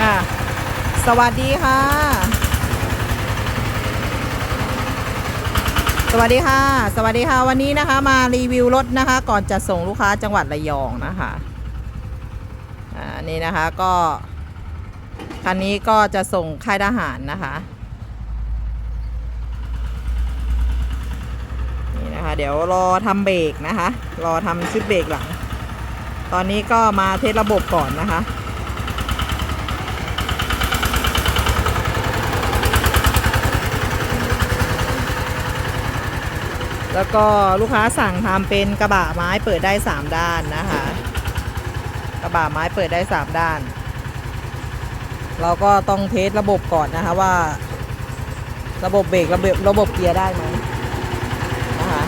ค่ะ สวัสดีค่ะ สวัสดีค่ะ สวัสดีค่ะ วันนี้นะคะ มารีวิวรถนะคะ ก่อนจะส่งลูกค้าจังหวัดระยองนะคะอ่านี่นะคะก็คันนี้ก็จะส่งค่ายทหารนะคะนี่นะคะ เดี๋ยวรอทำเบรกนะคะ รอทำชุดเบรกหลัง ตอนนี้ก็มาเทสระบบก่อนนะคะ แล้วก็ลูกค้าสั่งทำเป็นกระบะไม้เปิดได้ 3 ด้านนะคะ กระบะไม้เปิดได้ 3 ด้าน เราก็ต้องเทสระบบก่อนนะคะว่า ระบบเบรกระบบระบบเกียร์ได้ไหมนะคะ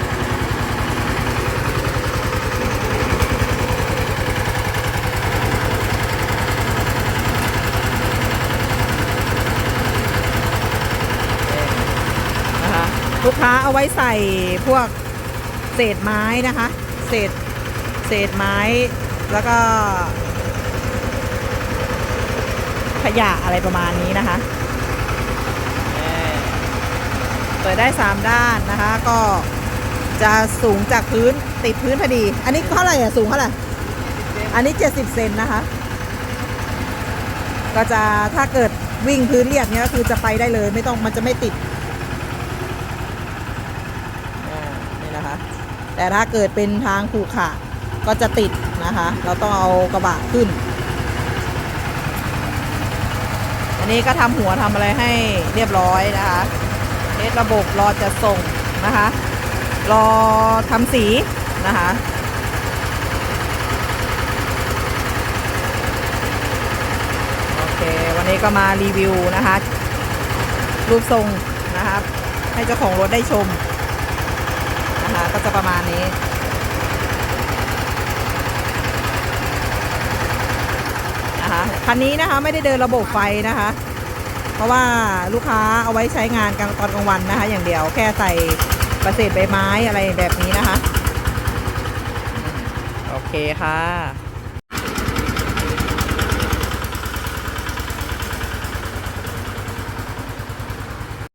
นะคะ ลูกค้าเอาไว้ใส่พวกเศษไม้นะคะ เศษเศษไม้แล้วก็ ขยะอะไรประมาณนี้นะคะเออเปิดได้ 3 ด้านนะคะ ก็จะสูงจากพื้นติดพื้นพอดี อันนี้เท่าไหร่อะสูงเท่าไหร่อันนี้ 70 เซนนะคะ ก็จะถ้าเกิดวิ่งพื้นเรียบเนี้ยก็คือจะไปได้เลย ไม่ต้องมันจะไม่ติด อ่านี่นะคะ แต่ถ้าเกิดเป็นทางขรุขระก็จะติดนะคะ เราต้องเอากระบะขึ้น อันนี้ก็ทำหัวทำอะไรให้เรียบร้อยนะคะเทสระบบรอจะส่งนะคะ รอทำสีนะคะโอเควันนี้ก็มารีวิวนะคะ รูปทรงนะครับ ให้เจ้าของรถได้ชม นะคะ ก็จะประมาณนี้นะคะคันนี้นะคะไม่ได้เดินระบบไฟนะคะ เพราะว่าลูกค้าเอาไว้ใช้งานกลางตอนกลางวันนะคะ อย่างเดียวแค่ใส่ประเศษใบไม้อะไรแบบนี้นะคะ โอเคค่ะ